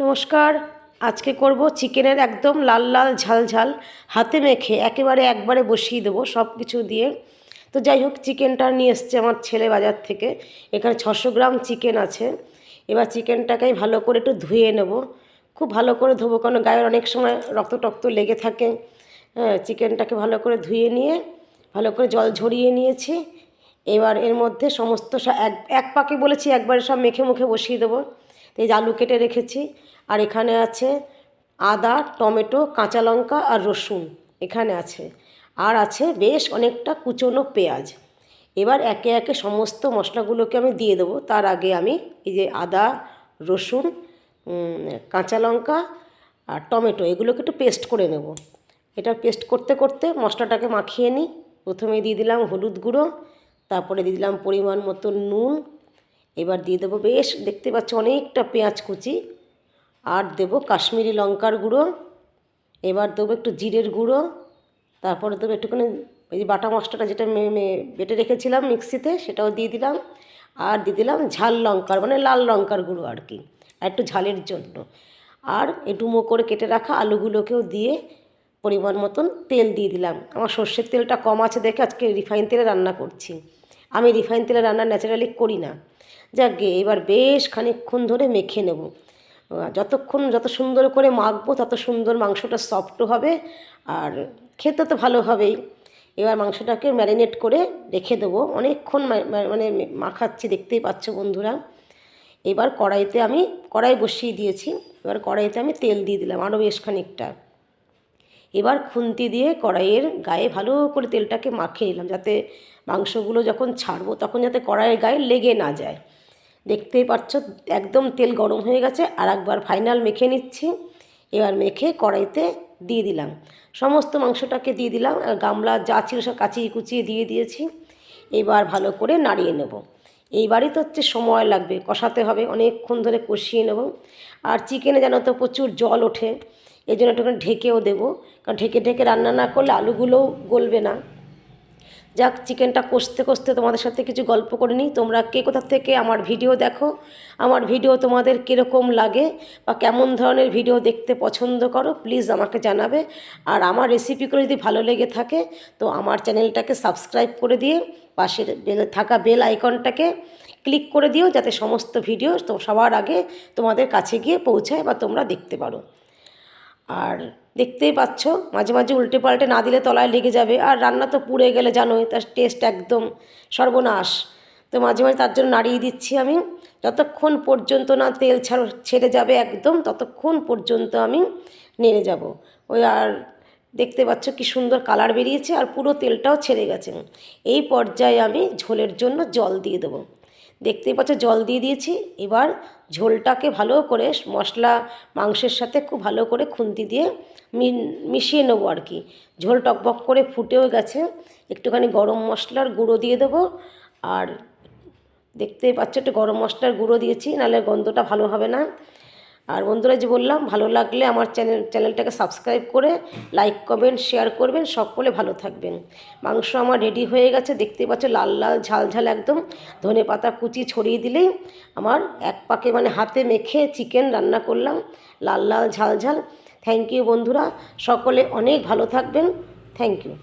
নমস্কার। আজকে করব চিকেনের একদম লাল লাল ঝাল ঝাল, হাতে মেখে একেবারে একবারে বসিয়ে দেবো সব কিছু দিয়ে। তো যাই হোক, চিকেনটা নিয়ে এসছে আমার ছেলে বাজার থেকে। এখানে ছশো গ্রাম চিকেন আছে। এবার চিকেনটাকে আমি ভালো করে একটু ধুয়ে নেব। খুব ভালো করে ধোবো কারণ গায়ের অনেক সময় রক্ত টক্ত লেগে থাকে। হ্যাঁ চিকেনটাকে ভালো করে ধুয়ে নিয়ে, ভালো করে জল ঝরিয়ে নিয়েছি। এবার এর মধ্যে সমস্ত এক এক পাকে বলেছি, একবারে সব মেখে মুখে বসিয়ে দেবো। এই যে আলু কেটে রেখেছি। আর এখানে আছে আদা, টমেটো, কাঁচা লঙ্কা আর রসুন এখানে আছে। আর আছে বেশ অনেকটা কুচনো পেঁয়াজ। এবার একে একে সমস্ত মশলাগুলোকে আমি দিয়ে দেবো। তার আগে আমি এই যে আদা, রসুন কাঁচা লঙ্কা আর টমেটো এগুলোকে একটু পেস্ট করে নেব। এটা পেস্ট করতে করতে মশলাটাকে মাখিয়ে নিই। প্রথমে দিয়ে দিলাম হলুদ গুঁড়ো, তারপরে দিয়ে দিলাম পরিমাণ মতো নুন এবার দিয়ে দেবো বেশ, দেখতে পাচ্ছ অনেকটা পেঁয়াজ কুচি। আর দেবো কাশ্মীরি লঙ্কার গুঁড়ো। এবার দেবো একটু জিরের গুঁড়ো। তারপরে দেবো একটুখানি ওই যে বাটা মশলাটা যেটা বেটে রেখেছিলাম মিক্সিতে, সেটাও দিয়ে দিলাম। আর দিয়ে দিলাম ঝাল লঙ্কার মানে লাল লঙ্কার গুঁড়ো আর কি একটু ঝালের জন্য। আর ডুমো করে কেটে রাখা আলুগুলোকেও দিয়ে পরিমাণ মতন তেল দিয়ে দিলাম। আমার সর্ষের তেলটা কম আছে দেখে আজকে রিফাইন তেলে রান্না করছি। আমি রিফাইন তেলে রান্না ন্যাচারালি করি না। যাক এবার বেশ খানিকক্ষণ ধরে মেখে নেব। যতক্ষণ যত সুন্দর করে মাখবো, তত সুন্দর মাংসটা সফটও হবে আর খেতে তো ভালো হবেই। এবার মাংসটাকে ম্যারিনেট করে রেখে দেবো। অনেকক্ষণ মানে মাখাচ্ছি, দেখতেই পাচ্ছ বন্ধুরা। এবার কড়াইতে আমি, কড়াই বসিয়ে দিয়েছি। এবার কড়াইতে আমি তেল দিয়ে দিলাম আরও বেশ খানিকটা। এবার খুন্তি দিয়ে কড়াইয়ের গায়ে ভালো করে তেলটাকে মাখিয়ে নিলাম, যাতে মাংসগুলো যখন ছাড়বো, তখন যাতে কড়াইয়ের গায়ে লেগে না যায়। দেখতেই পাচ্ছ একদম তেল গরম হয়ে গেছে। আর একবার ফাইনাল মেখে নিচ্ছি। এবার মেখে কড়াইতে দিয়ে দিলাম। সমস্ত মাংসটাকে দিয়ে দিলাম। আর গামলা যা ছিল সব কাচিয়ে কুচিয়ে দিয়ে দিয়েছি। এবার ভালো করে নাড়িয়ে নেব। এইবারই তো হচ্ছে সময় লাগবে, কষাতে হবে, অনেকক্ষণ ধরে কষিয়ে নেব। আর চিকেনে যেন তো প্রচুর জল ওঠে এই জন্য একটুখানি ঢেকেও দেবো। কারণ ঢেকে ঢেকে রান্না না করলে আলুগুলোও গলবে না। যাক, চিকেনটা কষতে কষতে তোমাদের সাথে কিছু গল্প করে নিই। তোমরা কে কোথা থেকে আমার ভিডিও দেখো, আমার ভিডিও তোমাদের কীরকম লাগে বা কেমন ধরনের ভিডিও দেখতে পছন্দ করো প্লিজ আমাকে জানাবে। আর আমার রেসিপিগুলো যদি ভালো লেগে থাকে, তো আমার চ্যানেলটাকে সাবস্ক্রাইব করে দিয়ে পাশের বেল থাকা বেল আইকনটাকে ক্লিক করে দিও, যাতে সমস্ত ভিডিও সবার আগে তোমাদের কাছে গিয়ে পৌঁছায় বা তোমরা দেখতে পারো। আর দেখতেই পাচ্ছ, মাঝে মাঝে উল্টে পাল্টে না দিলে তলায় লেগে যাবে। আর রান্না তো পুড়ে গেলে জানোই, তার টেস্ট একদম সর্বনাশ। তো মাঝে মাঝে তার জন্য নাড়িয়ে দিচ্ছি আমি। যতক্ষণ পর্যন্ত না তেল ছাড়, ছেড়ে যাবে একদম, ততক্ষণ পর্যন্ত আমি নেড়ে যাব। ওই আর দেখতে পাচ্ছ কি সুন্দর কালার বেরিয়েছে আর পুরো তেলটাও ছেড়ে গেছে। এই পর্যায়ে আমি ঝোলের জন্য জল দিয়ে দেবো। দেখতেই পাচ্ছ, জল দিয়ে দিয়েছি। এবার ঝোলটাকে ভালো করে মশলা, মাংসের সাথে খুব ভালো করে খুন্তি দিয়ে মিশিয়ে নেব আর কি। ঝোল টকবক করে ফুটেও গেছে। একটুখানি গরম মশলার গুঁড়ো দিয়ে দেবো। আর দেখতেই পাচ্ছ, একটু গরম মশলার গুঁড়ো দিয়েছি, নাহলে গন্ধটা ভালো হবে না। আর বন্ধুরা যে বললাম, ভালো লাগলে আমার চ্যানেল, চ্যানেলটাকে সাবস্ক্রাইব করে লাইক, কমেন্ট, শেয়ার করবেন। সকলে ভালো থাকবেন। মাংস আমার রেডি হয়ে গেছে। দেখতেই পাচ্ছ লাল লাল, ঝাল ঝাল একদম। ধনে পাতা কুচি ছড়িয়ে দিলেই আমার এক পাকে মানে হাতে মেখে চিকেন রান্না করলাম। লাল লাল, ঝাল ঝাল। থ্যাংক ইউ বন্ধুরা। সকলে অনেক ভালো থাকবেন। Thank you